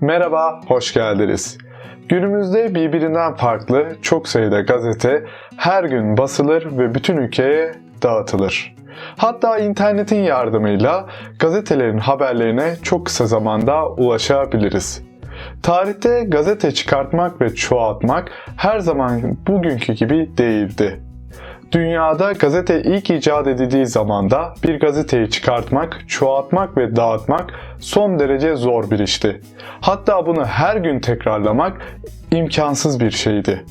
Merhaba, hoş geldiniz. Günümüzde birbirinden farklı çok sayıda gazete her gün basılır ve bütün ülkeye dağıtılır. Hatta internetin yardımıyla gazetelerin haberlerine çok kısa zamanda ulaşabiliriz. Tarihte gazete çıkartmak ve çoğaltmak her zaman bugünkü gibi değildi. Dünyada gazete ilk icat edildiği zamanda bir gazeteyi çıkartmak, çoğaltmak ve dağıtmak son derece zor bir işti. Hatta bunu her gün tekrarlamak imkansız bir şeydi.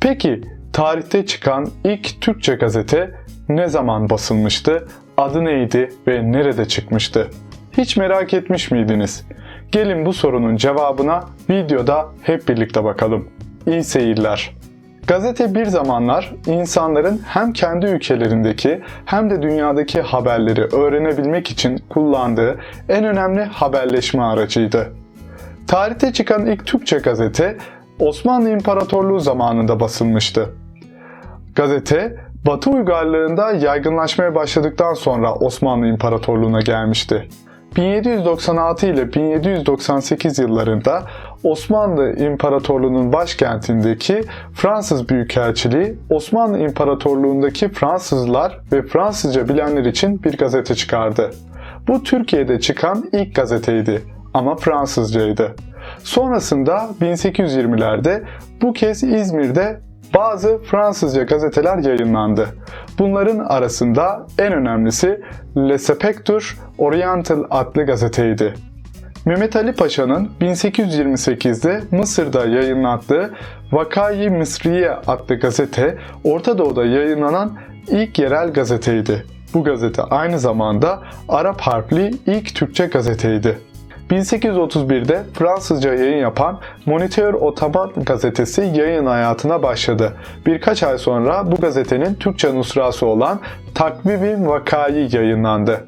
Peki tarihte çıkan ilk Türkçe gazete ne zaman basılmıştı, adı neydi ve nerede çıkmıştı? Hiç merak etmiş miydiniz? Gelin bu sorunun cevabına videoda hep birlikte bakalım. İyi seyirler. Gazete bir zamanlar insanların hem kendi ülkelerindeki hem de dünyadaki haberleri öğrenebilmek için kullandığı en önemli haberleşme aracıydı. Tarihte çıkan ilk Türkçe gazete Osmanlı İmparatorluğu zamanında basılmıştı. Gazete Batı uygarlığında yaygınlaşmaya başladıktan sonra Osmanlı İmparatorluğu'na gelmişti. 1796 ile 1798 yıllarında Osmanlı İmparatorluğu'nun başkentindeki Fransız Büyükelçiliği Osmanlı İmparatorluğu'ndaki Fransızlar ve Fransızca bilenler için bir gazete çıkardı. Bu Türkiye'de çıkan ilk gazeteydi ama Fransızcaydı. Sonrasında 1820'lerde bu kez İzmir'de bazı Fransızca gazeteler yayınlandı. Bunların arasında en önemlisi Le Spectre Oriental adlı gazeteydi. Mehmet Ali Paşa'nın 1828'de Mısır'da yayınlattığı Vakayı Mısriye adlı gazete Orta Doğu'da yayınlanan ilk yerel gazeteydi. Bu gazete aynı zamanda Arap harfli ilk Türkçe gazeteydi. 1831'de Fransızca yayın yapan Moniteur Otoman gazetesi yayın hayatına başladı. Birkaç ay sonra bu gazetenin Türkçe nusrası olan Takvim Vakayı yayınlandı.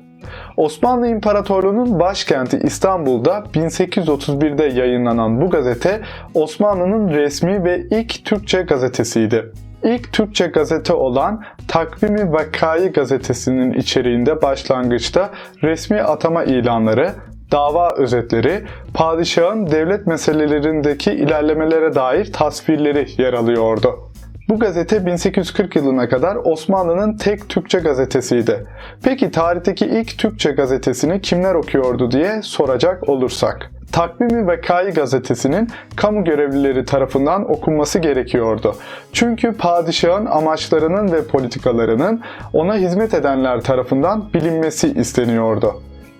Osmanlı İmparatorluğu'nun başkenti İstanbul'da 1831'de yayınlanan bu gazete Osmanlı'nın resmi ve ilk Türkçe gazetesiydi. İlk Türkçe gazete olan Takvimi Vakayı gazetesinin içeriğinde başlangıçta resmi atama ilanları, dava özetleri, padişahın devlet meselelerindeki ilerlemelere dair tasvirleri yer alıyordu. Bu gazete 1840 yılına kadar Osmanlı'nın tek Türkçe gazetesiydi. Peki tarihteki ilk Türkçe gazetesini kimler okuyordu diye soracak olursak. Takvimi Vakayı gazetesinin kamu görevlileri tarafından okunması gerekiyordu. Çünkü padişahın amaçlarının ve politikalarının ona hizmet edenler tarafından bilinmesi isteniyordu.